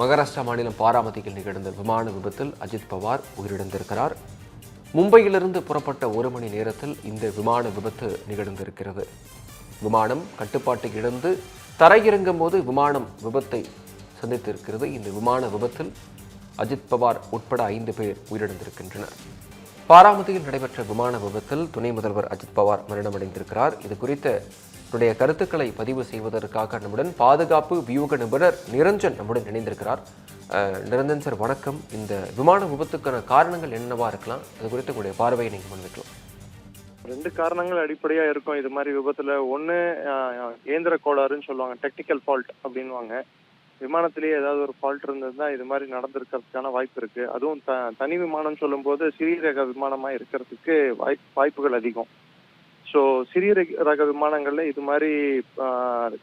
மகாராஷ்டிரா மாநிலம் பாராமதியில் நிகழ்ந்த விமான விபத்தில் அஜித் பவார் உயிரிழந்திருக்கிறார். மும்பையிலிருந்து புறப்பட்ட ஒரு மணி நேரத்தில் இந்த விமான விபத்து நிகழ்ந்திருக்கிறது. விமானம் கட்டுப்பாட்டை இழந்து தரையிறங்கும் போது விமானம் விபத்தை சந்தித்திருக்கிறது. இந்த விமான விபத்தில் அஜித் பவார் உட்பட ஐந்து பேர் உயிரிழந்திருக்கின்றனர். பாராமதியில் நடைபெற்ற விமான விபத்தில் துணை முதல்வர் அஜித் பவார் மரணமடைந்திருக்கிறார். இது குறித்த தன்னுடைய கருத்துக்களை பதிவு செய்வதற்காக நம்முடன் பாதுகாப்பு வியூக நிபுணர் நிரஞ்சன் நம்முடன் இணைந்திருக்கிறார். நிரஞ்சன் சார் வணக்கம். இந்த விமான விபத்துக்கான காரணங்கள் என்னவா இருக்கலாம்? அது குறித்து உங்களுடைய பார்வையை நீங்கள் முன்வைக்கலாம். ரெண்டு காரணங்கள் அடிப்படையா இருக்கும். இது மாதிரி விபத்துல ஒண்ணு இயந்திர கோளாறுன்னு சொல்லுவாங்க டெக்னிக்கல் ஃபால்ட் அப்படின்வாங்க விமானத்திலேயே ஏதாவது ஒரு ஃபால்ட் இருந்ததுன்னா இது மாதிரி நடந்திருக்கிறதுக்கான வாய்ப்பு இருக்கு. அதுவும் த தனி விமானம் சொல்லும்போது சிறிய ரக விமானமா இருக்கிறதுக்கு வாய்ப் வாய்ப்புகள் அதிகம். ஸோ சிறிய ரக- ரக விமானங்கள்ல இது மாதிரி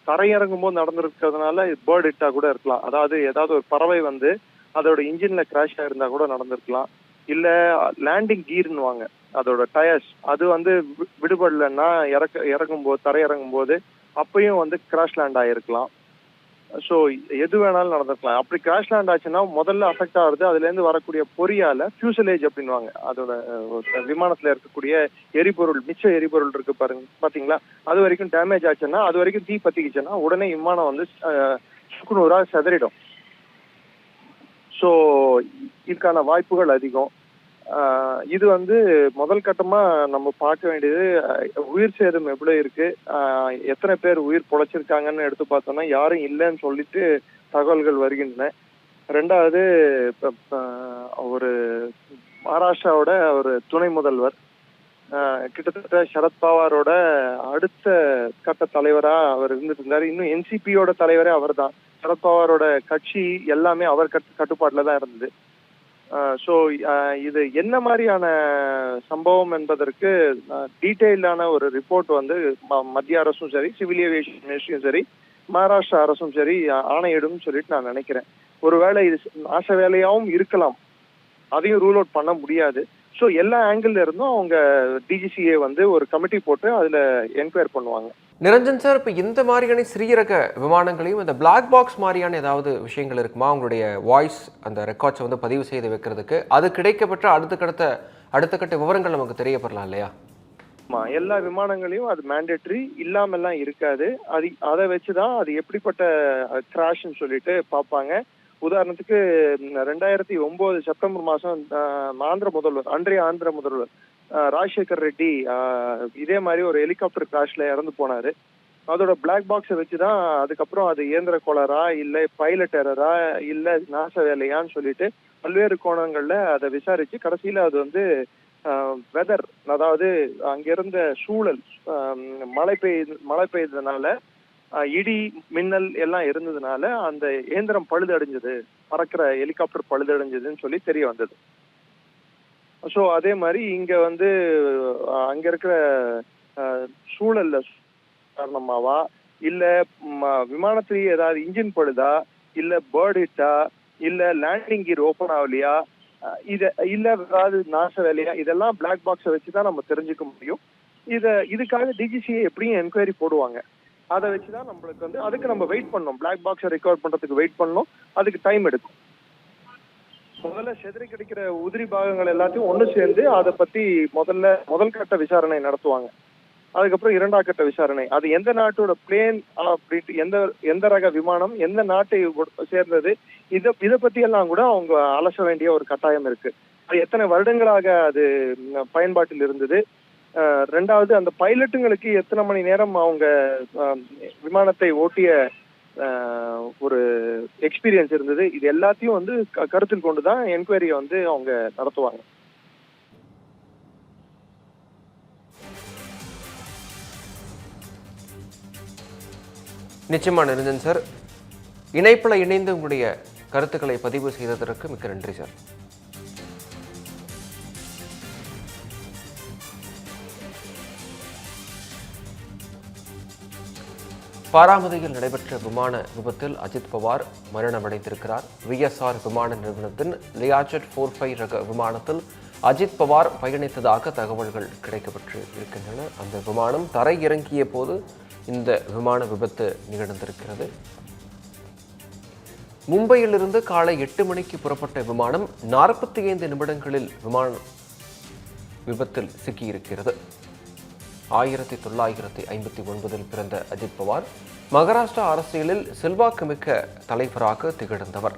தரையிறங்கும் போது நடந்திருக்கிறதுனால பேர்ட் ஹிட்டா கூட இருக்கலாம். அதாவது ஏதாவது ஒரு பறவை வந்து அதோட இன்ஜின்ல கிராஷ் ஆயிருந்தா கூட நடந்திருக்கலாம். இல்ல லேண்டிங் கீர்னுவாங்க அதோட டயர்ஸ் அது வந்து வி- விடுபடலைன்னா இறக்க இறங்கும் போது தரையிறங்கும் போது அப்பயும் வந்து கிராஷ் லேண்ட் ஆயிருக்கலாம். ஸோ எது வேணாலும் நடந்திருக்கலாம் அப்படி கிராஷ் லேண்ட் ஆச்சுன்னா முதல்ல அஃபெக்ட் ஆகுறது அதுல இருந்து வரக்கூடிய பொறியால ஃபியூசலேஜ் அப்படின்வாங்க அதோட விமானத்தில் விமானத்துல இருக்கக்கூடிய எரிபொருள் மிச்ச எரிபொருள் இருக்கு பாருங்க பாத்தீங்களா? அது வரைக்கும் டேமேஜ் ஆச்சுன்னா அது வரைக்கும் தீ பத்திக்கிச்சுன்னா உடனே விமானம் வந்து அஹ், செதறிடும். ஸோ இதுக்கான வாய்ப்புகள் அதிகம். இது வந்து முதல் கட்டமா நம்ம பார்க்க வேண்டியது உயிர் சேதம் எவ்வளோ இருக்கு எத்தனை பேர் உயிர் பொழைச்சிருக்காங்கன்னு எடுத்து பார்த்தோம்னா யாரும் இல்லைன்னு சொல்லிட்டு தகவல்கள் வருகின்றன. ரெண்டாவது ஒரு மகாராஷ்டிராவோட ஒரு துணை முதல்வர். கிட்டத்தட்ட சரத்பவாரோட அடுத்த கட்ட தலைவரா அவர் இருந்துட்டு இருந்தாரு. இன்னும் என்சிபியோட தலைவரே அவர் தான் சரத்பவாரோட கட்சி எல்லாமே அவர் கட்டு கட்டுப்பாட்டில் தான் இருந்தது. ஸோ இது என்ன மாதிரியான சம்பவம் என்பதற்கு டீட்டெயிலான ஒரு ரிப்போர்ட் வந்து ம- மத்திய அரசும் சரி சிவில் ஏவியேஷன் மினிஸ்ட்ரியும் சரி மகாராஷ்டிரா அரசும் சரி ஆணையிடும் சொல்லிட்டு நான் நினைக்கிறேன். ஒருவேளை இது நாச வேலையாகவும் இருக்கலாம். அதையும் ரூல் அவுட் பண்ண முடியாது. ஸோ எல்லா ஆங்கிள் இருந்தும் அவங்க டிஜிசிஏ வந்து ஒரு கமிட்டி போட்டு அதுல என்கொயர் பண்ணுவாங்க. நிரஞ்சன் சார் இப்போ இந்த மாதிரியான சிறிய ரக விமானங்களையும் இந்த பிளாக் பாக்ஸ் மாதிரியான ஏதாவது விஷயங்கள் இருக்குமா? உங்களுடைய வாய்ஸ் அந்த ரெக்கார்ட்ஸை வந்து பதிவு செய்து வைக்கிறதுக்கு. அது கிடைக்கப்பட்ட அடுத்த கட்ட அடுத்த கட்ட விவரங்கள் நமக்கு தெரியப்படலாம் இல்லையா? ஆமா எல்லா விமானங்களையும் அது மேண்டேட்டரி இல்லாமல்லாம் இருக்காது. அது அதை வச்சுதான் அது எப்படிப்பட்ட கிராஷ்னு சொல்லிட்டு பார்ப்பாங்க. உதாரணத்துக்கு ரெண்டாயிரத்தி ஒன்பது செப்டம்பர் மாசம் ஆந்திர முதல்வர் அன்றைய ஆந்திர முதல்வர் ராஜசேகர் ரெட்டி இதே மாதிரி ஒரு ஹெலிகாப்டர் கிராஷ்ல இறந்து போனாரு. அதோட பிளாக் பாக்ஸை வச்சுதான் அதுக்கப்புறம் அது இயந்திர கோளரா இல்ல பைலட் எரரா இல்ல நாச வேலையான்னு சொல்லிட்டு பல்வேறு கோணங்கள்ல அதை விசாரிச்சு கடைசியில அது வந்து வெதர் அதாவது அங்கிருந்த சூழல் மழை பெய்து மழை பெய்ததுனால இடி மின்னல் எல்லாம் இருந்ததுனால அந்த இயந்திரம் பழுதடைஞ்சது. பறக்கிற ஹெலிகாப்டர் பழுதடைஞ்சதுன்னு சொல்லி தெரிய வந்தது. ஸோ அதே மாதிரி இங்க வந்து அங்க இருக்கிற சூழல்ல காரணமாவா? இல்ல ம- விமானத்திலேயே ஏதாவது இன்ஜின் பழுதா? இல்ல பேர்ட் ஹிட்டா? இல்ல லேண்டிங் கீர் ஓபன் ஆகலையா? இத இல்ல ஏதாவது நாச வேலையா? இதெல்லாம் பிளாக் பாக்ஸை வச்சு தான் நம்ம தெரிஞ்சுக்க முடியும். இத இதுக்காக டிஜிசிஏ எப்படியும் என்கொயரி போடுவாங்க. அதை வச்சு தான் நம்மளுக்கு வந்து அதுக்கு நம்ம வெயிட் பண்ணோம் பிளாக் பாக்ஸை ரெக்கவர் பண்றதுக்கு வெயிட் பண்ணோம் அதுக்கு டைம் எடுக்கும். முதல்ல செதறி கிடைக்கிற உதிரி பாகங்கள் எல்லாத்தையும் ஒண்ணு சேர்ந்து அதை பத்தி முதல்ல முதல் கட்ட விசாரணை நடத்துவாங்க. அதுக்கப்புறம் இரண்டாம் கட்ட விசாரணை. அது எந்த நாட்டோட பிளேன் அப்படின்ட்டு எந்த எந்த ரக விமானம் எந்த நாட்டை சேர்ந்தது இத இதை பத்தி எல்லாம் கூட அவங்க அலச வேண்டிய ஒரு கட்டாயம் இருக்கு. அது எத்தனை வருடங்களாக அது பயன்பாட்டில் இருந்தது ரெண்டாவது அந்த பைலட்டுங்களுக்கு எத்தனை மணி நேரம் அவங்க விமானத்தை ஓட்டிய ஒரு எக்ஸ்பீரியன்ஸ் இருந்தது. இது எல்லாத்தையும் வந்து க- கருத்தில் கொண்டு தான் என்கொயரியை வந்து அவங்க நடத்துவாங்க. நிச்சயமா நிரஞ்சன் சார். இணைப்பில் இணைந்து உங்களுடைய கருத்துக்களை பதிவு செய்ததற்கு மிக்க நன்றி சார். பாராமதியில் நடைபெற்ற விமான விபத்தில் அஜித் பவார் மரணமடைந்திருக்கிறார். விஎஸ்ஆர் விமான நிறுவனத்தின் லியாஜெட் ஃபோர் ஃபைவ் ரக விமானத்தில் அஜித் பவார் பயணித்ததாக தகவல்கள் கிடைக்கப்பெற்று இருக்கின்றன. அந்த விமானம் தரை இறங்கிய போது இந்த விமான விபத்து நிகழ்ந்திருக்கிறது. மும்பையிலிருந்து காலை எட்டு மணிக்கு புறப்பட்ட விமானம் நாற்பத்தி ஐந்து நிமிடங்களில் விமான விபத்தில் சிக்கியிருக்கிறது. ஆயிரத்தி தொள்ளாயிரத்தி ஐம்பத்தி ஒன்பதில் பிறந்த அஜித் பவார் மகாராஷ்டிரா அரசியலில் செல்வாக்குமிக்க தலைவராக திகழ்ந்தவர்.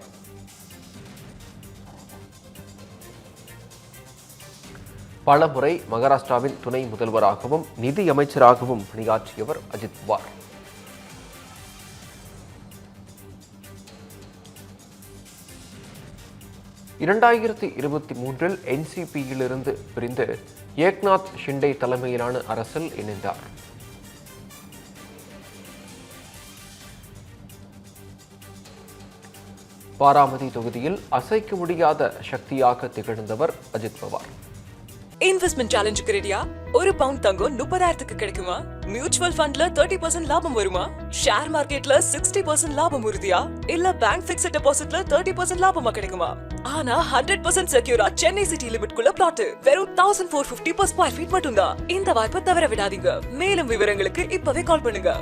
பலமுறை மகாராஷ்டிராவின் துணை முதல்வராகவும் நிதி அமைச்சராகவும் பணியாற்றியவர் அஜித் பவார். இரண்டாயிரத்தி இருபத்தி மூன்றில் என்சிபியிலிருந்து பிரிந்து ஏக்நாத் ஷிண்டே தலைமையிலான அரசில் இணைந்தார். பாராமதி தொகுதியில் அசைக்க முடியாத சக்தியாக திகழ்ந்தவர் அஜித் பவார். இன்வெஸ்ட்மெண்ட் சேலஞ்சுக்கு ரெடியா ஒரு பவுண்ட் தங்கம் முப்பதாயிரத்துக்கு கிடைக்குமா? மியூச்சுவல் ஃபண்ட்ல தேர்ட்டி பர்சன்ட் லாபம் வருமா? ஷேர் மார்க்கெட்ல சிக்ஸ்டி பர்சன்ட் லாபம் உறுதியா? இல்ல பேங்க் பிக்ஸட் டெபாசிட்ல தேர்ட்டி பர்சன்ட் லாபமா கிடைக்குமா? ஆனா ஹண்ட்ரட் பர்சன்ட் செக்யூரா சென்னை சிட்டி லிமிட் குள்ள பிளாட் வெறும் thousand four fifty per square feet மட்டும்தான். இந்த வாய்ப்பை தவற விடாதீங்க. மேலும் விவரங்களுக்கு இப்பவே கால் பண்ணுங்க.